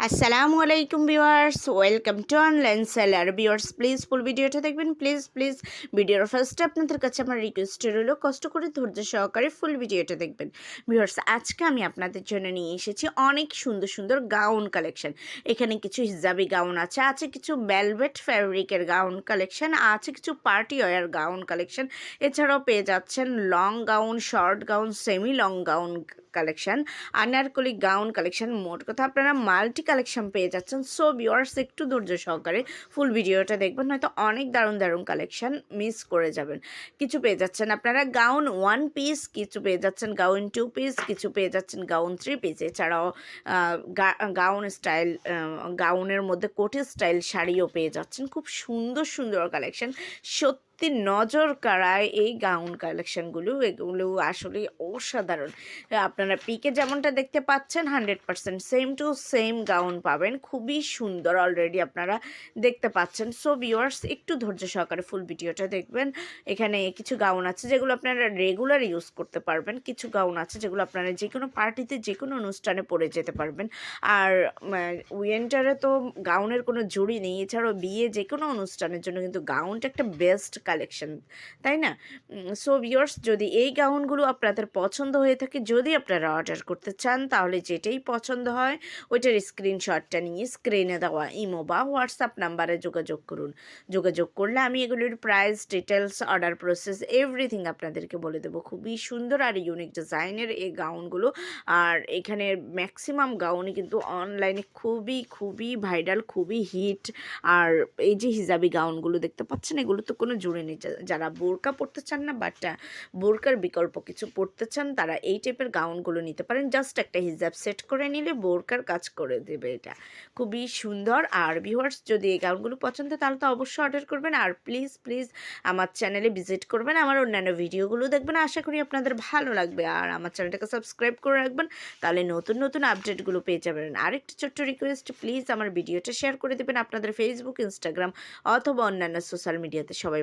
আসসালামু আলাইকুম viewers, welcome to online seller. Viewers please full ভিডিওটা দেখবেন প্লিজ প্লিজ ভিডিওর ফার্স্টে আপনাদের কাছে আমার রিকোয়েস্ট রইল, কষ্ট করে ধৈর্য সহকারে ফুল ভিডিওটা দেখবেন। ভিউয়ার্স, আজকে আমি আপনাদের জন্য নিয়ে এসেছি অনেক সুন্দর সুন্দর গাউন কালেকশন এখানে কিছু হিজাবি গাউন আছে আছে কিছু ভেলভেট ফ্যাব্রিকের গাউন কালেকশন আছে কিছু পার্টি ওয়ার গাউন কালেকশন এছাড়াও পেয়ে যাচ্ছেন long gown short gown semi long gown collection anarkali gown collection মোট কথা আপনারা মাল্টি কালেকশন পেয়ে যাচ্ছেন। সো ভিউয়ার্স একটু ধৈর্য সহকারে ফুল ভিডিওটা দেখবেন, হয়তো অনেক দারুণ দারুণ কালেকশন মিস করে যাবেন। কিছু পেয়ে যাচ্ছেন আপনারা গাউন ওয়ান পিস কিছু পেয়ে যাচ্ছেন গাউন টু পিস কিছু পেয়ে যাচ্ছেন গাউন থ্রি পিস এছাড়াও গাউন স্টাইল গাউনের মধ্যে কোটি স্টাইল শাড়িও পেয়ে যাচ্ছেন। খুব সুন্দর সুন্দর কালেকশন সত্যি নজর কাড়ায় এই গাউন কালেকশনগুলো এগুলো আসলে অসাধারণ। আপনারা পিকে যেমনটা দেখতে পাচ্ছেন hundred percent same to same gown পাবেন। খুবই সুন্দর অলরেডি আপনারা দেখতে পাচ্ছেন। সো ভিওয়ার্স একটু ধৈর্য সহকারে ফুল ভিডিওটা দেখবেন। এখানে কিছু গাউন আছে যেগুলো আপনারা রেগুলার ইউজ করতে পারবেন। কিছু গাউন আছে যেগুলো আপনারা যে কোনো পার্টিতে যে কোনো অনুষ্ঠানে পরে যেতে পারবেন। আর উইন্টারে তো গাউনের কোনো জুড়ি নেই। এছাড়াও বিয়ে যে কোনো অনুষ্ঠানের জন্য কিন্তু গাউনটা একটা বেস্ট কালেকশন তাই না? সো ভিউয়ার্স যদি এই গাউনগুলো আপনাদের পছন্দ হয়ে থাকে, যদি আপনারা অর্ডার করতে চান, তাহলে যেটাই পছন্দ হয়, ওইটার স্ক্রিনশটটা নিয়ে স্ক্রিনে দেওয়া ইমো বা হোয়াটসঅ্যাপ নাম্বারে যোগাযোগ করুন। যোগাযোগ করলে আমি এগুলির price details order process everything আপনাদেরকে বলে দেবো। খুবই সুন্দর আর ইউনিক ডিজাইনের এই গাউনগুলো আর এখানে ম্যাক্সিমাম গাউনই কিন্তু অনলাইনে খুবই খুবই ভাইরাল খুবই হিট আর এই যে হিজাবি গাউনগুলো দেখতে পাচ্ছেন এগুলো তো কোনো জুড়ে নেই যা- যারা বোরকা পরতে চান না বাট বোরকার বিকল্প কিছু পরতে চান, তারা এই টাইপের গাউনগুলো নিতে পারেন। জাস্ট একটা হিজাব সেট করে নিলে বোরকার কাজ করে দেবে এটা। খুবই সুন্দর। আর ভিউয়ার্স যদি এই গাউনগুলো পছন্দ তাহলে তো অবশ্যই অর্ডার করবেন। আর প্লিজ প্লিজ আমার চ্যানেলে ভিজিট করবেন। আমার অন্যান্য ভিডিওগুলো দেখবেন। আশা করি আপনাদের ভালো লাগবে। আর আমার চ্যানেলটাকে সাবস্ক্রাইব করে রাখবেন। তাহলে নতুন নতুন আপডেটগুলো পেয়ে যাবেন। আরেকটি ছোট্ট রিকোয়েস্ট প্লিজ আমার ভিডিওটা শেয়ার করে দেবেন আপনাদের ফেসবুক ইনস্টাগ্রাম অথবা অন্যান্য সোশ্যাল মিডিয়াতে সবাই